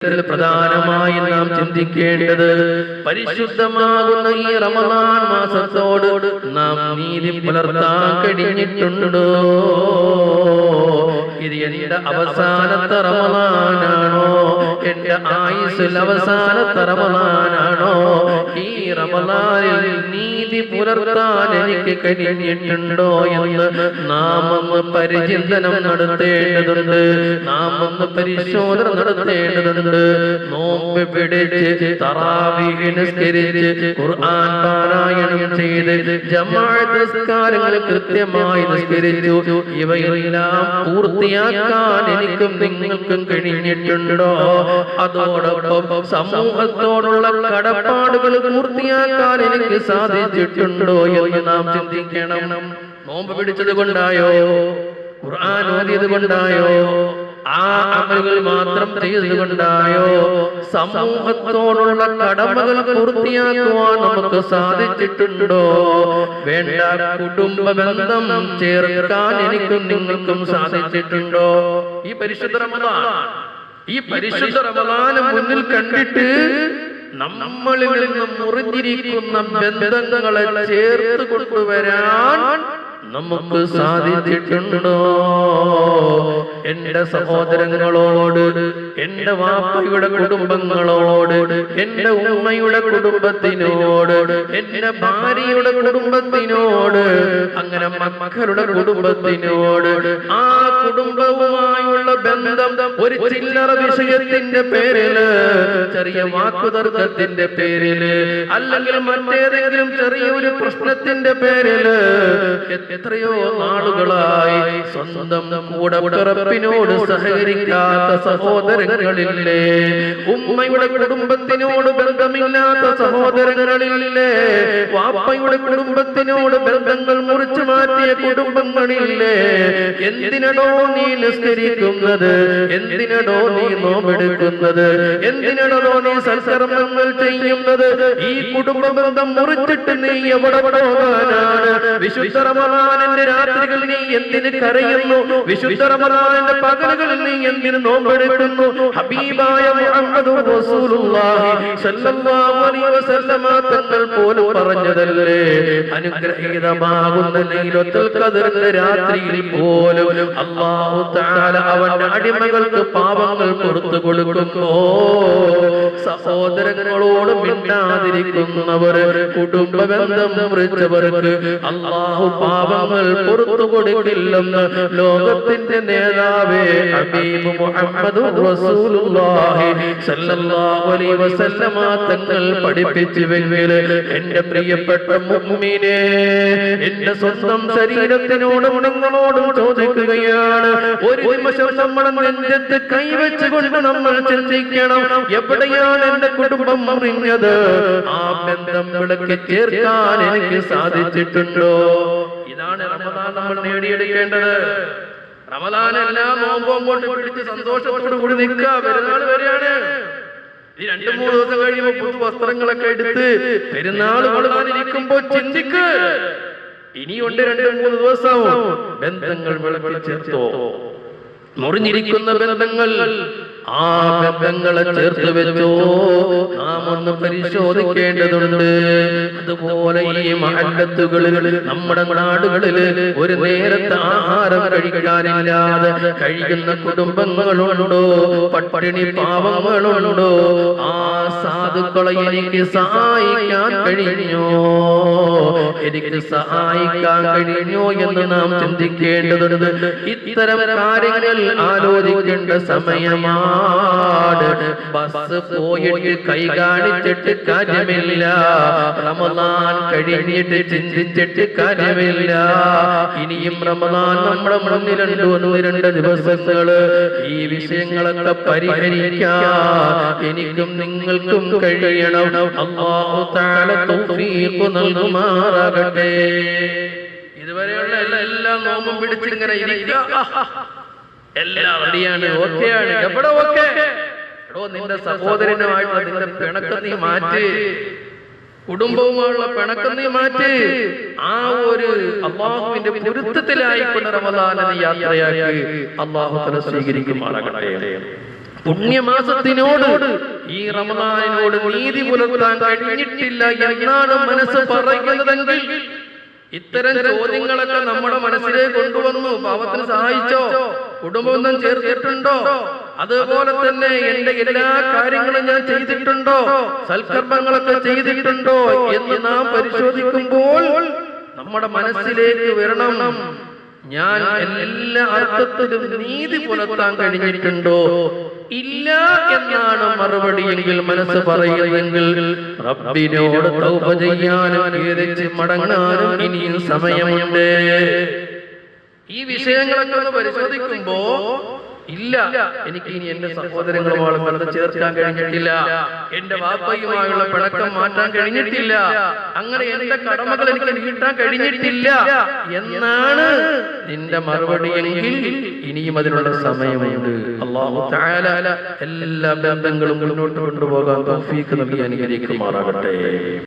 പ്രധാനമായി നാം ചിന്തിക്കേണ്ടത് പരിശുദ്ധമാകുന്ന ഈ റമദാൻ മാസത്തോട് നാം നീതി പുലർത്താൻ കഴിഞ്ഞിട്ടുണ്ടോ? ഇത് എന്റെ അവസാനത്തെ റമദാനാണോ എന്റെ ആയുസിൽ അവസാനത്തെ ഈ റമലാനിൽ നീതി പുലർത്താൻ എനിക്ക് കഴിഞ്ഞിട്ടുണ്ടോ എന്ന് നാം ഒന്ന് പരിചിന്തനം നടത്തേണ്ടതുണ്ട്. നാം ഒന്ന് പരിശോധന നടത്തേണ്ടതുണ്ട്. നോമ്പ് പിടിച്ച് തറാവീഹ് നിസ്കരിച്ച് ഖുർആൻ പാരായണം ചെയ്ത് ജമാഅത്ത് നിസ്കാരങ്ങൾ കൃത്യമായി നിസ്കരിച്ചു. ഇവയെല്ലാം പൂർത്തിയാക്കാൻ എനിക്കും നിങ്ങൾക്കും കഴിഞ്ഞിട്ടുണ്ടോ? അതോടൊപ്പം സമൂഹത്തോടുള്ള കടപ്പാടുകൾ പൂർത്തിയാക്കാൻ എനിക്ക് സാധിച്ചിട്ടുണ്ടോ എന്ന് നാം ചിന്തിക്കണം. നോമ്പ് പിടിച്ചത് കൊണ്ടായോ? ഖുർആൻ ഓതിയത് കൊണ്ടായോ? ആ അമലുകൾ മാത്രം ചെയ്തുകൊണ്ടായോ? സമൂഹത്തോടുള്ള കടമകൾ പൂർത്തിയാക്കുവാൻ നമുക്ക് സാധിച്ചിട്ടുണ്ടോ? വേണ്ട കുടുംബ ബന്ധം ചേർക്കാൻ എനിക്കും നിങ്ങൾക്കും സാധിച്ചിട്ടുണ്ടോ? ഈ പരിശുദ്ധ റമദാൻ ഈ പരിശുദ്ധ മുന്നിൽ കണ്ടിട്ട് നമ്മളിൽ നിന്നും മുറിഞ്ഞിരിക്കുന്ന ബന്ധങ്ങളെ ചേർത്ത് കൊണ്ടുവരാൻ നമുക്ക് സാധിച്ചിട്ടുണ്ടോ? എന്റെ സഹോദരങ്ങളോട് എന്റെ വാപ്പയുടെ കുടുംബങ്ങളോട് എന്റെ ഉമ്മയുടെ കുടുംബത്തിനോട് എന്റെ ഭാര്യയുടെ കുടുംബത്തിനോട് അങ്ങനെ മക്കളുടെ കുടുംബത്തിനോട് ആ കുടുംബവുമായുള്ള ബന്ധം ഒരു ചില്ലറ വിഷയത്തിന്റെ പേരിൽ ചെറിയ വാക്കുതർക്കത്തിന്റെ പേരിൽ അല്ലെങ്കിൽ മറ്റേതെങ്കിലും ചെറിയൊരു പ്രശ്നത്തിന്റെ പേരിൽ എത്രയോ നാളുകളായി സ്വന്തം കൂടെ പിറപ്പിനോട് സഹകരിക്കാത്ത സഹോദരങ്ങളില്ലേ? ഉമ്മയുടെ കുടുംബത്തിനോട് ബന്ധമില്ലാത്ത സഹോദരങ്ങളില്ലേ? വാപ്പയുടെ കുടുംബത്തിനോട് ബന്ധങ്ങൾ മുറിച്ചു മാറ്റിയ കുടുംബങ്ങളില്ലേ? എന്തിനടോ നീ നിസ്കരിക്കുന്നത്? എന്തിനടോ നീ നോമെടുക്കുന്നത് എന്തിനടോ നീ സൽക്കർമ്മങ്ങൾ ചെയ്യുന്നത്? ഈ കുടുംബ ബന്ധം മുറിച്ചിട്ട് നീ എവിടെ പോകാനാണ്? വിശുദ്ധ റമദാനിന്റെ രാത്രികൾ നീ എന്തിന് കരയുന്നു? വിശുദ്ധ റമദാനന്റെ പകലുകളിൽ നീ എന്തിന് നോമ്പെടുക്കുന്നു? ഹബീബായ മുഹമ്മദ് റസൂലുള്ളാഹി സ്വല്ലല്ലാഹു അലൈഹി വസല്ലമ തങ്ങൾ പോലും പറഞ്ഞതല്ലേ? അനുഗ്രഹീതമാകുന്ന ലൈലത്തുൽ ഖദറിന്റെ രാത്രിയിൽ പോലും അല്ലാഹു തആല അവന്റെ അടിമകൾക്ക് പാപങ്ങൾ പുറത്തു കൊടുക്കുന്നു. സഹോദരങ്ങളോട് മിണ്ടാതിരിക്കുന്നവർ കുടുംബ ബന്ധം മുറിച്ചവർക്ക് അള്ളാഹു പാപങ്ങൾ പുറത്തു കൊടുക്കില്ലെന്ന് ലോകത്തിന്റെ നേതാവേ ഹബീബ് മുഹമ്മദ് തങ്ങൾ പഠിപ്പിച്ചുവെങ്കിൽ എന്റെ പ്രിയപ്പെട്ട മുഅ്മിനേ എന്റെ സ്വന്തം ശരീരത്തിനോടും ഗുണങ്ങളോടും ചോദിക്കുകയാണ്. ഒരു നിമിഷം നമ്മുടെ നെഞ്ചത്ത് കൈവച്ചുകൊണ്ട് നമ്മൾ ചിന്തിക്കണം. എവിടെയാണ് എന്റെ കുടുംബം അറിഞ്ഞത് ആ ബന്ധം വിളക്ക് ചേർക്കാൻ എനിക്ക് സാധിച്ചിട്ടുണ്ടോ? ഇതാണ് റമദാൻ നമ്മൾ നേടിയെടുക്കേണ്ടത്. റമദാൻ എല്ലാ നോമ്പും കൊണ്ട് പിടിച്ച് സന്തോഷത്തോടു കൂടി നിൽക്കുക പെരുന്നാൾ വരെയാണ്. ഈ രണ്ടു മൂന്ന് ദിവസം കഴിയുമ്പോൾ പുതു വസ്ത്രങ്ങളൊക്കെ എടുത്ത് പെരുന്നാൾ കൊള്ളാനിരിക്കുമ്പോ ചിന്തിക്ക്. ഇനിയുണ്ട് രണ്ട് മൂന്ന് ദിവസവും ബന്ധങ്ങൾ വിളക്കി ചേർത്തോ മുറിഞ്ഞിരിക്കുന്ന ബന്ധങ്ങൾ ആ ബന്ധങ്ങളെ ചേർത്ത് വെച്ചോ. നാം ഒന്ന് പരിശോധിക്കേണ്ടതുണ്ട്. അതുപോലെ ഈ മഹല്ലത്തുകളിൽ നമ്മുടെ നാടുകളിൽ ഒരു നേരത്തെ ആഹാരം കഴിക്കാനില്ലാതെ കഴിക്കുന്ന കുടുംബങ്ങളുണ്ടോ? പട്ടിണി പാവങ്ങളുണ്ടോ? ആ സാധുക്കളെ എനിക്ക് സഹായിക്കാൻ കഴിഞ്ഞോ? എനിക്ക് സഹായിക്കാൻ കഴിഞ്ഞോ എന്ന് നാം ചിന്തിക്കേണ്ടതുണ്ട്. ഇത്തരം കാര്യങ്ങൾ ആലോചിക്കേണ്ട സമയമാണ് ബസ് പോയിട്ട് കൈ കാണിച്ചിട്ട് കാര്യമില്ല. റമദാൻ കഴിഞ്ഞിട്ട് ചിന്തിച്ചിട്ട് കാര്യമില്ല. ഇനിയും റമദാൻ നമ്മുടെ മുന്നിലുണ്ട് ഒന്ന് രണ്ട് ദിവസങ്ങൾ. ഈ വിഷയങ്ങളൊക്കെ പരിഹരിക്കാൻ എനിക്കും നിങ്ങൾക്കും കഴിയണം. അല്ലാഹു തആല തൗഫീഖ് നൽകുമാറാകട്ടെ. ഇതുവരെയുള്ള എല്ലാ നോമ്പും പിടിച്ചിങ്ങനെ ഇരിക്കുക. എല്ലാം റെഡിയാണ് ഓക്കെയാണ് എവിടെ ഓക്കെ? എടോ നിന്റെ സഹോദരനുമായിട്ടുള്ള നിന്റെ പിണക്കം നീ മാറ്റി. കുടുംബവുമായുള്ള പിണക്കം നീ മാറ്റി. ആ ഒരു അള്ളാഹുവിന്റെ പൊരുത്തത്തിലായിക്കൊണ്ട് റമദാനെ നീ യാത്രയാക്കി. അള്ളാഹു തല സ്വീകരിക്കുമാറാകട്ടെ. പുണ്യമാസത്തിനോട് ഈ റമദാനിനോട് നീതി പുലർത്താൻ കഴിഞ്ഞിട്ടില്ല എന്നാണ് മനസ്സ് പറയുന്നതെങ്കിൽ ഇത്തരം ചോദ്യങ്ങളൊക്കെ നമ്മുടെ മനസ്സിലേക്ക് കൊണ്ടുവന്നു. പാവത്തിന് സഹായിച്ചോ? കുടുംബബന്ധം ചേർത്തിട്ടുണ്ടോ? അതുപോലെ തന്നെ എന്റെ എല്ലാ കാര്യങ്ങളും ഞാൻ ചെയ്തിട്ടുണ്ടോ? സൽക്കർമ്മങ്ങളൊക്കെ ചെയ്തിട്ടുണ്ടോ? എന്ന് നാം പരിശോധിക്കുമ്പോൾ നമ്മുടെ മനസ്സിലേക്ക് വരണം. ഞാൻ എല്ലാ അർത്ഥത്തിലും നീതി പുലർത്താൻ കഴിഞ്ഞിട്ടുണ്ടോ? ഇല്ല എന്നാണ് മറുപടി എങ്കിൽ മനസ്സ് പറയുന്നെങ്കിൽ റബ്ബിനോട് തൗബ ചെയ്യാനും മടങ്ങാനും ഇനിയും സമയമുണ്ട്. ഈ വിഷയങ്ങളൊക്കെ ഒന്ന് പരിശോധിക്കുമ്പോ ഇല്ല എനിക്ക് ഇനി എന്റെ സഹോദരങ്ങളുമായി ബന്ധം ചേർക്കാൻ കഴിഞ്ഞിട്ടില്ല. എന്റെ വാപ്പയുമായുള്ള പിണക്കം മാറ്റാൻ കഴിഞ്ഞിട്ടില്ല. അങ്ങനെ എന്റെ കടമകൾ എനിക്ക് നീട്ടാൻ കഴിഞ്ഞിട്ടില്ല. എന്നാണ് നിന്റെ മറുപടി എങ്കിൽ ഇനിയും അതിനുള്ള സമയമുണ്ട്. അള്ളാഹു എല്ലാ ബന്ധങ്ങളും മുന്നോട്ട് കൊണ്ടുപോകാൻ തൗഫീഖ് നൽകി അനുഗ്രഹിക്കുമാറാകട്ടെ.